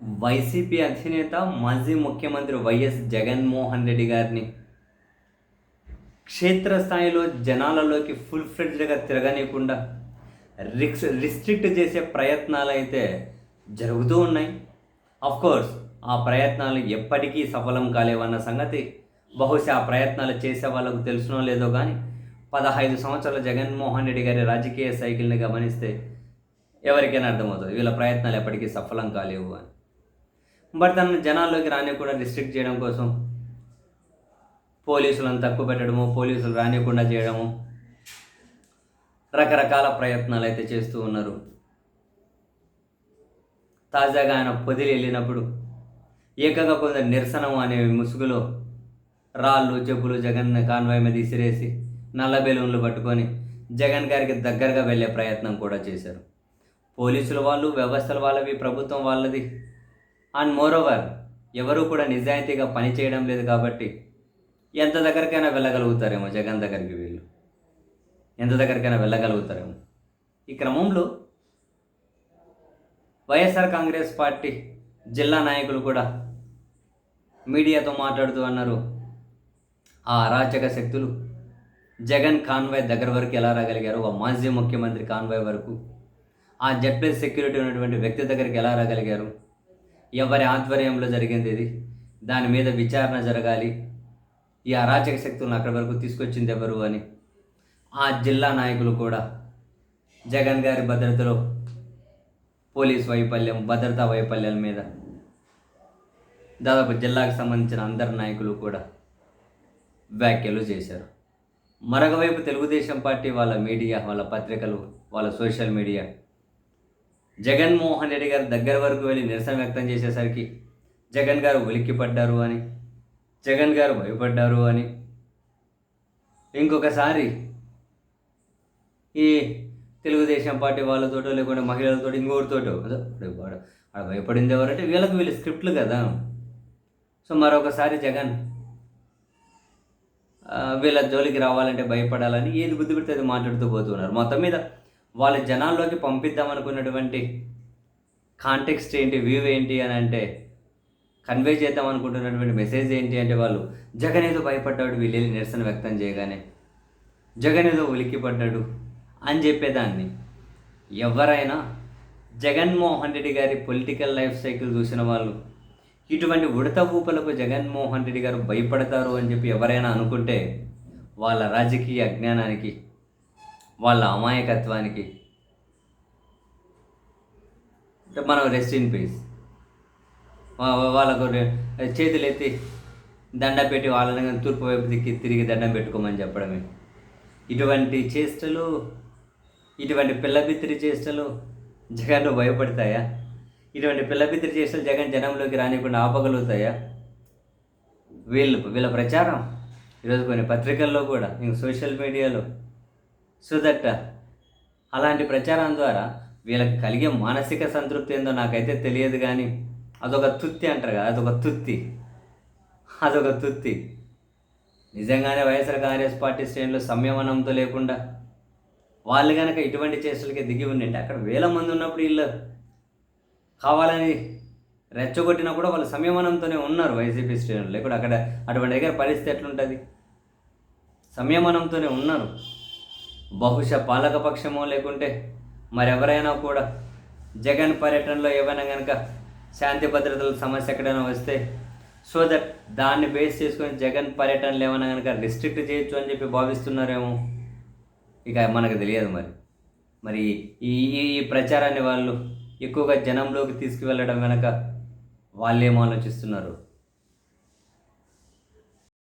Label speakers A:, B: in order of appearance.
A: YCP అధినేత మాజీ ముఖ్యమంత్రి వైఎస్ జగన్మోహన్ రెడ్డి గారిని క్షేత్రస్థాయిలో జనాలలోకి ఫుల్ ఫ్లెడ్జ్డ్గా తిరగనీయకుండా రిక్స్ రిస్ట్రిక్ట్ చేసే ప్రయత్నాలు అయితే జరుగుతూ ఉన్నాయి. కోర్స్ ఆ ప్రయత్నాలు ఎప్పటికీ సఫలం కాలేవన్న సంగతి బహుశా ఆ ప్రయత్నాలు చేసే వాళ్ళకు తెలుసునో లేదో కానీ పదహైదు సంవత్సరాల జగన్మోహన్ రెడ్డి గారి రాజకీయ సైకిల్ని గమనిస్తే ఎవరికైనా అర్థమవుతుంది. వీళ్ళ ప్రయత్నాలు ఎప్పటికీ సఫలం కాలేవు అని. బట్ తనను జనాల్లోకి రానివ్వకుండా రిస్ట్రిక్ట్ చేయడం కోసం పోలీసులను తక్కువ పెట్టడము పోలీసులు రానియకుండా చేయడము రకరకాల ప్రయత్నాలు అయితే చేస్తూ ఉన్నారు. తాజాగా ఆయన పొదిలి వెళ్ళినప్పుడు ఏకంగా కొందరు నిరసనం అనే ముసుగులో రాళ్ళు చెప్పులు జగన్ కాన్వాయ్ మీద ఇసిరేసి నల్ల బెలూన్లు పట్టుకొని జగన్ గారికి దగ్గరగా వెళ్ళే ప్రయత్నం కూడా చేశారు. పోలీసుల వాళ్ళు వ్యవస్థల వాళ్ళవి ప్రభుత్వం వాళ్ళది అండ్ మోరోవర్ ఎవరు కూడా నిజాయితీగా పని చేయడం లేదు కాబట్టి ఎంత దగ్గరికైనా వెళ్ళగలుగుతారేమో జగన్ దగ్గరికి వీళ్ళు. ఎంత దగ్గరికైనా వెళ్ళగలుగుతారేమో. ఈ క్రమంలో వైఎస్ఆర్ కాంగ్రెస్ పార్టీ జిల్లా నాయకులు కూడా మీడియాతో మాట్లాడుతూ అన్నారు ఆ అరాచక శక్తులు జగన్ కాన్వాయ్ దగ్గర వరకు ఎలా రాగలిగారు? ఆ మాజీ ముఖ్యమంత్రి కాన్వాయ్ వరకు ఆ జెడ్ సెక్యూరిటీ ఉన్నటువంటి వ్యక్తి దగ్గరికి ఎలా రాగలిగారు? ఎవరి ఆధ్వర్యంలో జరిగింది ఇది? దాని మీద విచారణ జరగాలి. ఈ అరాచక శక్తులను అక్కడి వరకు తీసుకొచ్చింది ఎవరు అని? ఆ జిల్లా నాయకులు కూడా. జగన్ గారి భద్రతలో పోలీస్ వైఫల్యం భద్రతా వైఫల్యాల మీద. దాదాపు జిల్లాకు సంబంధించిన అందరి నాయకులు కూడా వ్యాఖ్యలు చేశారు. మరొక వైపు తెలుగుదేశం పార్టీ వాళ్ళ మీడియా వాళ్ళ పత్రికలు వాళ్ళ సోషల్ మీడియా జగన్మోహన్ రెడ్డి గారి దగ్గర వరకు వెళ్ళి నిరసన వ్యక్తం చేసేసరికి జగన్ గారు ఉలిక్కిపడ్డారు అని జగన్ గారు భయపడ్డారు అని. ఇంకొకసారి ఈ తెలుగుదేశం పార్టీ వాళ్ళతోటో లేకుంటే మహిళలతో ఇంకోటితోటో అదే ఆడ భయపడింది ఎవరంటే వీళ్ళకి వీళ్ళు స్క్రిప్ట్లు కదా. సో మరొకసారి జగన్ వీళ్ళ జోలికి రావాలంటే భయపడాలని ఏది బుద్ధి పెడితే అది మాట్లాడుతూ పోతున్నారు. మొత్తం మీద వాళ్ళ జనాల్లోకి పంపిద్దాం అనుకున్నటువంటి కాంటెక్స్ట్ ఏంటి వ్యూ ఏంటి అని అంటే కన్వే చేద్దాం అనుకుంటున్నటువంటి మెసేజ్ ఏంటి అంటే వాళ్ళు జగన్ ఏదో భయపడ్డాడు వీళ్ళు నిరసన వ్యక్తం చేయగానే జగన్ ఏదో ఉలిక్కిపడ్డాడు అని చెప్పేదాన్ని. ఎవరైనా జగన్మోహన్ రెడ్డి గారి పొలిటికల్ లైఫ్ సైకిల్ చూసిన వాళ్ళు ఇటువంటి ఉడత ఊపలకు జగన్మోహన్ రెడ్డి గారు భయపడతారు అని చెప్పి ఎవరైనా అనుకుంటే వాళ్ళ రాజకీయ అజ్ఞానానికి వాళ్ళ అమాయకత్వానికి. అంటే మనం రెస్ట్ ఇన్ పీస్ వాళ్ళకు చేతులు ఎత్తి దండ పెట్టి వాళ్ళని తూర్పు వైపు దిక్కి తిరిగి దండం పెట్టుకోమని చెప్పడమే. ఇటువంటి చేష్టలు ఇటువంటి పిల్లబిత్తిరి చేష్టలు జగన్ భయపడతాయా? ఇటువంటి పిల్లబిత్తిరి చేష్టలు జగన్ జనంలోకి రానికుండా ఆపగలుగుతాయా? వీళ్ళు వీళ్ళ ప్రచారం. ఈరోజు కొన్ని పత్రికల్లో కూడా ఇంక సోషల్ మీడియాలో సో దట్ అలాంటి ప్రచారం ద్వారా వీళ్ళకి కలిగే మానసిక సంతృప్తి ఏందో నాకైతే తెలియదు కానీ అదొక తుత్తి అంటారు కదా అదొక తుత్తి. అదొక తుత్తి. నిజంగానే వైఎస్ఆర్ కాంగ్రెస్ పార్టీ శ్రేణులు సంయమనంతో లేకుండా వాళ్ళు కనుక ఇటువంటి చేష్టలకి దిగి ఉండింటే అక్కడ వేల మంది ఉన్నప్పుడు వీళ్ళు కావాలని రెచ్చగొట్టినా కూడా వాళ్ళు సంయమనంతోనే ఉన్నారు వైసీపీ శ్రేణులు. లేకుండా అక్కడ అటువంటి దగ్గర పరిస్థితి ఎట్లుంటుంది? సంయమనంతోనే ఉన్నారు. బహుశా పాలకపక్షమో లేకుంటే మరెవరైనా కూడా జగన్ పర్యటనలో ఏమైనా కనుక శాంతి భద్రతల సమస్య ఎక్కడైనా వస్తే సో దట్ దాన్ని బేస్ చేసుకొని జగన్ పర్యటనలు ఏమైనా కనుక రిస్ట్రిక్ట్ చేయొచ్చు అని చెప్పి భావిస్తున్నారేమో ఇక మనకు తెలియదు మరి. మరి ఈ ఈ ప్రచారాన్ని వాళ్ళు ఎక్కువగా జనంలోకి తీసుకువెళ్ళడం వెనక వాళ్ళు ఏం ఆలోచిస్తున్నారు?